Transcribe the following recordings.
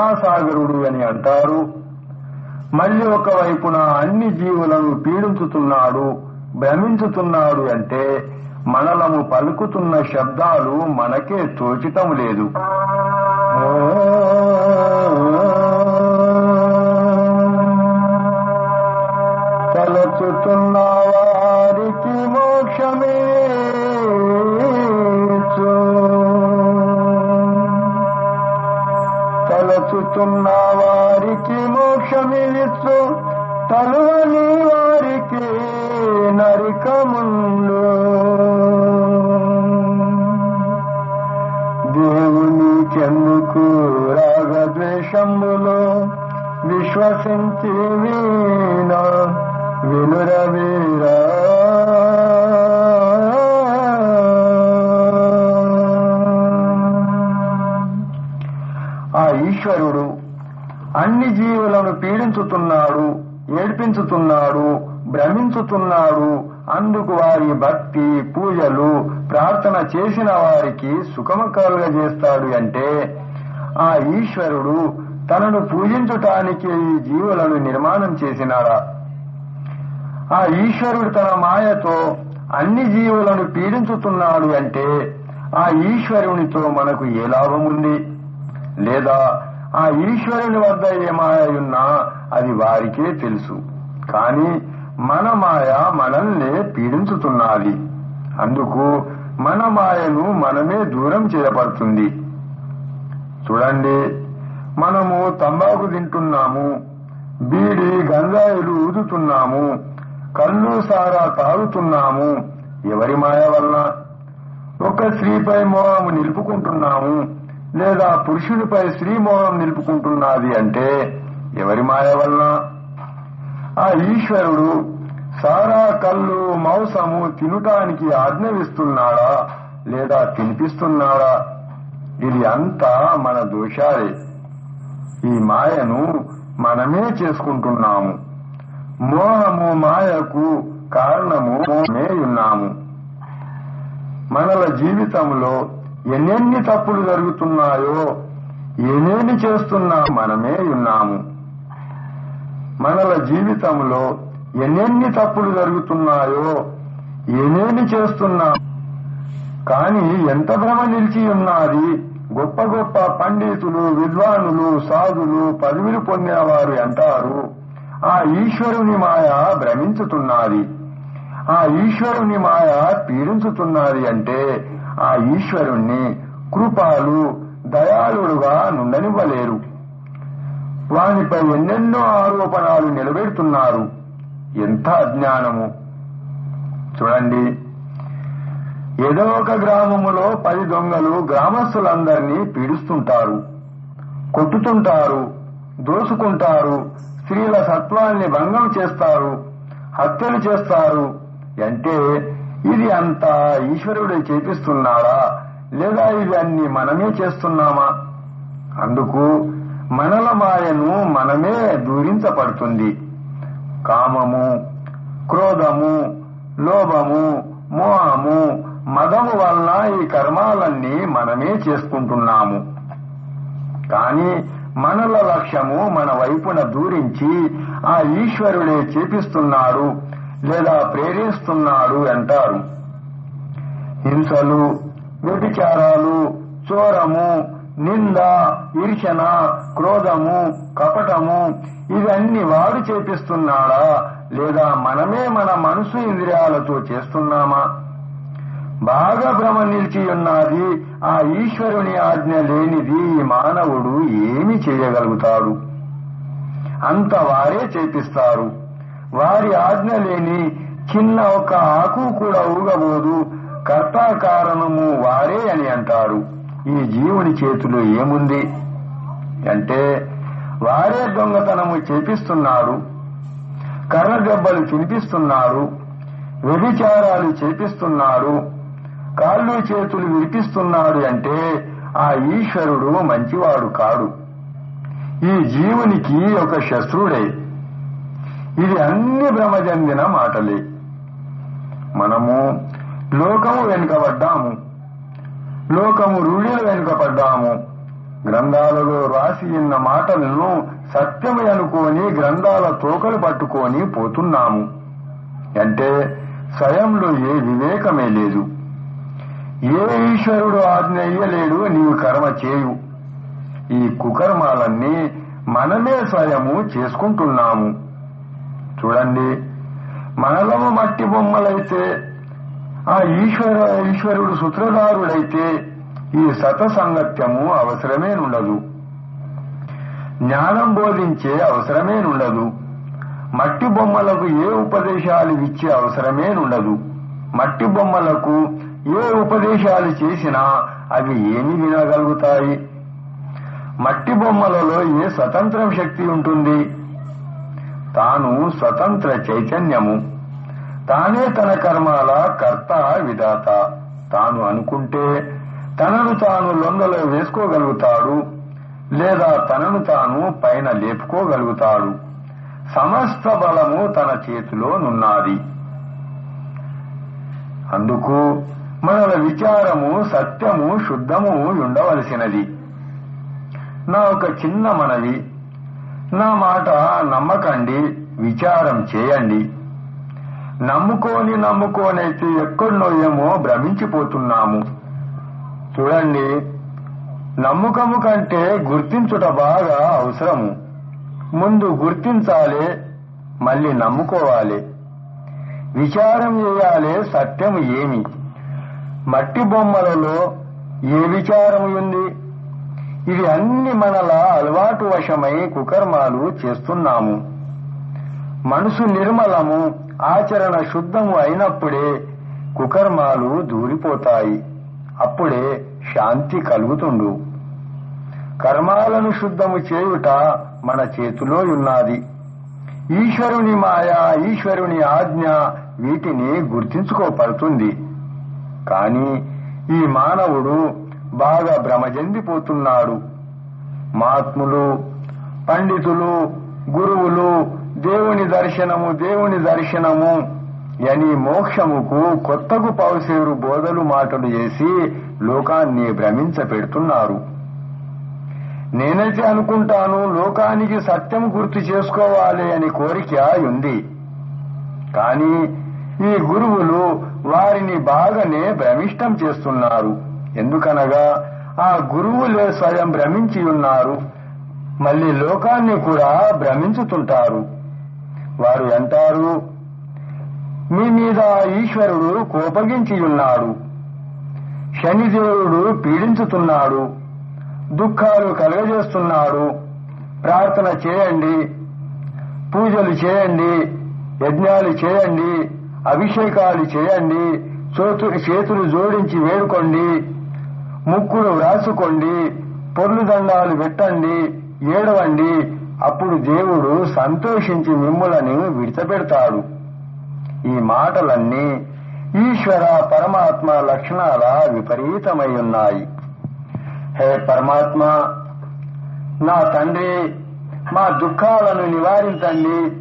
మహాసాగరుడు అని అంటారు. మళ్ళీ ఒకవైపున అన్ని జీవులను పీడించుతున్నాడు భ్రమించుతున్నాడు అంటే మనలము పలుకుతున్న శబ్దాలు మనకే తోచటం లేదు. తలచుతున్న వారికి మోక్షమే. తలచుతున్న వారికి మోక్షమిచ్చు తలువని వారికి నరికముండు. దేవుని చెందుకు రాగద్వేషములో విశ్వసించి ఆ ఈశ్వరుడు అన్ని జీవులను పీడించుతున్నాడు ఏడ్పించుతున్నాడు భ్రమించుతున్నాడు. అందుకు వారి భక్తి పూజలు ప్రార్థన చేసిన వారికి సుఖము కలుగజేస్తాడు అంటే ఆ ఈశ్వరుడు తనను పూజించటానికి ఈ జీవులను నిర్మాణం చేసినాడా? ఆ ఈశ్వరుడు తన మాయతో అన్ని జీవులను పీడించుతున్నాడు అంటే ఆ ఈశ్వరునితో మనకు ఏ లాభం ఉంది లేదా ఆ ఈశ్వరుని వద్ద ఏ ఉన్నా అది వారికే తెలుసు. కాని మన మాయ మనల్నే పీడించుతున్నది. అందుకు మన మాయను మనమే దూరం చేయబడుతుంది. చూడండి మనము తంబాకు తింటున్నాము బీడి గంజాయిలు ఊదుతున్నాము కళ్ళు సారా తాగుతున్నాము. ఎవరి మాయ వల్ల ఒక స్త్రీపై మోహము నిలుపుకుంటున్నాము లేదా పురుషుడిపై స్త్రీ మోహం నిలుపుకుంటున్నది అంటే ఎవరి మాయ వల్ల ఆ ఈశ్వరుడు సారా కళ్ళు మాంసము తినటానికి ఆజ్ఞవిస్తున్నాడా లేదా తినిపిస్తున్నాడా? ఇది అంతా మన దోషాలే. ఈ మాయను మనమే చేసుకుంటున్నాము. మోహము మాయకు కారణము మే ఉన్నాము మనల జీవితంలో ఎన్నెన్ని తప్పులు జరుగుతున్నాయో ఏమేమి చేస్తున్నా మనమే ఉన్నాము మనల జీవితంలో ఎన్నెన్ని తప్పులు జరుగుతున్నాయో ఏమేమి చేస్తున్నా. కాని ఎంత భ్రమ నిలిచి ఉన్నది గొప్ప గొప్ప పండితులు విద్వానులు సాధులు పదవిలు పొందినవారు అంటారు ఆ ఈశ్వరుని మాయ భ్రమించుతున్నది. ఆ ఈశ్వరుని మాయ పీడించుతున్నది అంటే ఆ ఈశ్వరుణ్ణి కృపాలు దయాళుడుగా నుండనివ్వలేరు. వానిపై ఎన్నెన్నో ఆరోపణలు నిలబెడుతున్నారు ఎంత అజ్ఞానము! చూడండి. ఏదో ఒక గ్రామములో పది దొంగలు గ్రామస్తులందరినీ పీడిస్తుంటారు. కొట్టుతుంటారు దోసుకుంటారు స్త్రీల సత్వాల్ని భంగం చేస్తారు హత్యలు చేస్తారు. అంటే ఇది అంతా ఈశ్వరుడే చేపిస్తున్నాడా? లేదా ఇది అన్ని మనమే చేస్తున్నామా? అందుకు మనల మాయను మనమే దూరించబడుతుంది. కామము క్రోధము లోభము మోహము మదము వలన ఈ కర్మాలన్నీ మనమే చేసుకుంటున్నాము. కాని మనల లక్ష్యము మన వైపున దూరించి ఆ ఈశ్వరుడే చేపిస్తున్నాడు. లేదా ప్రేరేస్తున్నాడు అంటారు. హింసలు వ్యభిచారాలు చోరము నింద ఈర్షణ క్రోధము కపటము ఇవన్నీ వాడు చేపిస్తున్నాడా? లేదా మనమే మన మనసు ఇంద్రియాలతో చేస్తున్నామా? బాగా భ్రమ నిలిచి ఉన్నది ఆ ఈశ్వరుని ఆజ్ఞ లేనిది ఈ మానవుడు ఏమి చేయగలుగుతాడు? అంత వారే చేపిస్తారు. వారి ఆజ్ఞ లేని చిన్న ఒక ఆకు కూడా ఊగబోదు. కర్తాకారణము వారే అని అంటారు. ఈ జీవుని చేతిలో ఏముంది? అంటే వారే దొంగతనము చేపిస్తున్నాడు కర్ర దెబ్బలు తినిపిస్తున్నాడు వ్యభిచారాలు చేపిస్తున్నారు. కాళ్ళు చేతులు విరిపిస్తున్నాడు అంటే ఆ ఈశ్వరుడు మంచివాడు కాడు. ఈ జీవునికి ఒక శత్రుడే. ఇది అన్ని భ్రమ చెందిన మాటలే. మనము లోకము వెనుకబడ్డాము. లోకము రూఢిలు వెనుకపడ్డాము గ్రంథాలలో రాసి ఉన్న మాటలను సత్యమే అనుకోని గ్రంథాల తోకలు పట్టుకొని పోతున్నాము. అంటే స్వయంలో ఏ వివేకమే లేదు. ఏ ఈశ్వరుడు ఆజ్ఞ ఇయ్యలేడు నీవు కర్మ చేయు. ఈ కుకర్మాలన్నీ మనమే స్వయము చేసుకుంటున్నాము. చూడండి. మనలము మట్టి బొమ్మలైతే ఆ ఈశ్వర ఈశ్వరుడు సూత్రధారుడైతే ఈ సత సంగత్యము అవసరమేనుండదు. జ్ఞానం బోధించే అవసరమేనుండదు. మట్టి బొమ్మలకు ఏ ఉపదేశాలు ఇచ్చే అవసరమేనుండదు. మట్టి బొమ్మలకు ఏ ఉపదేశాలు చేసినా అవి ఏమి వినగలుగుతాయి? మట్టి బొమ్మలలో ఏ స్వతంత్రం శక్తి ఉంటుంది? తాను స్వతంత్ర చైతన్యము. తానే తన కర్మాల కర్త విధాత. తాను అనుకుంటే తనను తాను లొంగలో వేసుకోగలుగుతాడు లేదా తనను తాను పైన లేపుకోగలుగుతాడు. సమస్త బలము తన చేతిలోనున్నది అందుకు మనల విచారము సత్యము శుద్ధము ఉండవలసినది. నా ఒక చిన్న మనవి. నా మాట నమ్మకండి విచారం చేయండి. నమ్ముకోని నమ్ముకోనైతే ఎక్కడనో ఏమో భ్రమించిపోతున్నాము. చూడండి నమ్మకము కంటే గుర్తించుట బాగా అవసరము. ముందు గుర్తించాలి మళ్ళీ నమ్ముకోవాలి. విచారం చేయాలి సత్యం ఏమి? మట్టి బొమ్మలలో ఏ విచారం ఉంది? ఇవి అన్ని మనలా అలవాటు వశమై కుకర్మాలు చేస్తున్నాము. మనసు నిర్మలము ఆచరణ శుద్ధము అయినప్పుడే కుకర్మాలు దూరిపోతాయి. అప్పుడే శాంతి కలుగుతుండు. కర్మాలను శుద్ధము చేయుట మన చేతిలో ఉన్నది. ఈశ్వరుని మాయ ఈశ్వరుని ఆజ్ఞ వీటిని గుర్తించుకోపడుతుంది. కాని ఈ మానవుడు బాగా భ్రమజెందిపోతున్నాడు మహాత్ములు పండితులు గురువులు దేవుని దర్శనము దేవుని దర్శనము అని మోక్షముకు కొత్తకు పౌసేరు బోధలు మాటలు చేసి లోకాన్ని భ్రమించపెడుతున్నారు నేనైతే అనుకుంటాను లోకానికి సత్యం గుర్తు చేసుకోవాలి అని కోరిక ఉంది. కాని ఈ గురువులు వారిని బాగానే భ్రమిష్టం చేస్తున్నారు. ఎందుకనగా ఆ గురువులే స్వయం భ్రమించి ఉన్నారు. మళ్ళీ లోకాన్ని కూడా భ్రమించుతుంటారు. వారు అంటారు మీ మీద ఈశ్వరుడు కోపగించి ఉన్నాడు. శనిదేవుడు పీడించుతున్నాడు. దుఃఖాలు కలగజేస్తున్నాడు. ప్రార్థన చేయండి. పూజలు చేయండి. యజ్ఞాలు చేయండి. అభిషేకాలు చేయండి. చేతులు జోడించి వేడుకోండి. ముక్కులు వ్రాసుకోండి పొర్లుదండాలు పెట్టండి ఏడవండి. అప్పుడు దేవుడు సంతోషించి మిమ్ములను విడిచిపెడతాడు. ఈ మాటలన్నీ ఈశ్వర పరమాత్మ లక్షణాల విపరీతమై ఉన్నాయి. హే పరమాత్మ నా తండ్రి మా దుఃఖాలను నివారించండి.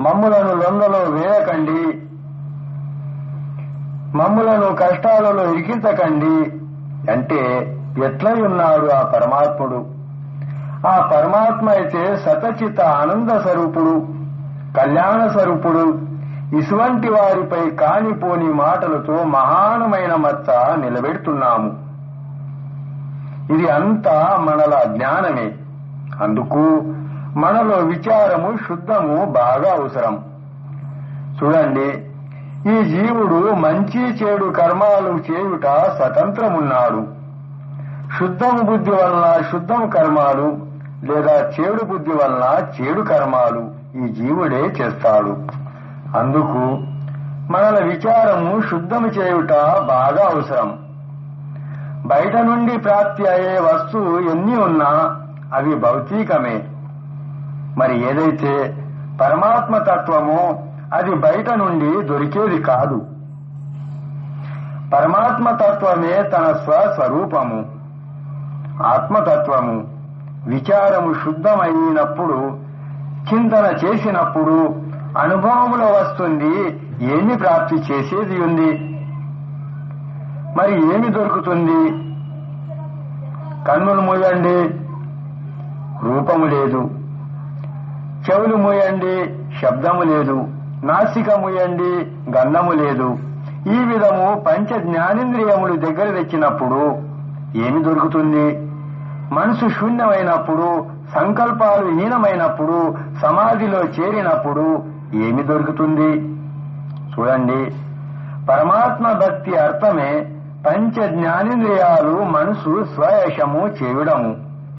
మమ్ములను లొందలో వేయకండి. మమ్ములను కష్టాలలో ఇరికించకండి. అంటే ఎట్లై ఉన్నాడు ఆ పరమాత్ముడు? ఆ పరమాత్మ అయితే సతచిత ఆనంద స్వరూపుడు కళ్యాణ స్వరూపుడు ఇటువంటి వారిపై కానిపోని మాటలతో మహానమైన మచ్చ నిలబెడుతున్నాము. ఇది అంతా మనల జ్ఞానమే. అందుకు మనలో విచారము శుద్ధము బాగా అవసరం. చూడండి ఈ జీవుడు మంచి చెడు కర్మాలు చేయుట స్వతంత్రమున్నాడు. శుద్ధము బుద్ధి వలన శుద్ధం కర్మాలు లేదా చెడు బుద్ధి వలన చెడు కర్మాలు ఈ జీవుడే చేస్తాడు. అందుకు మనల విచారము శుద్ధము చేయుట బాగా అవసరం. బయట నుండి ప్రాప్తి అయ్యే వస్తువు ఎన్ని ఉన్నా అవి భౌతికమే. మరి ఏదైతే పరమాత్మ తత్వమో అది బయట నుండి దొరికేది కాదు. పరమాత్మ తత్వమే తన స్వస్వరూపము. ఆత్మతత్వము విచారము శుద్ధమైనప్పుడు చింతన చేసినప్పుడు అనుభవములో వస్తుంది ఏమి ప్రాప్తి చేసేది ఉంది? మరి ఏమి దొరుకుతుంది? కన్నులు మూయండి రూపము లేదు. చెవులు మూయండి శబ్దము లేదు. నాసికముయండి గంధము లేదు. ఈ విధము పంచ జ్ఞానేంద్రియములు దగ్గర తెచ్చినప్పుడు ఏమి దొరుకుతుంది? మనసు శూన్యమైనప్పుడు సంకల్పాలు హీనమైనప్పుడు సమాధిలో చేరినప్పుడు ఏమి దొరుకుతుంది? చూడండి. పరమాత్మ భక్తి అర్థమే పంచ జ్ఞానేంద్రియాలు మనసు స్వయశము చేయడము.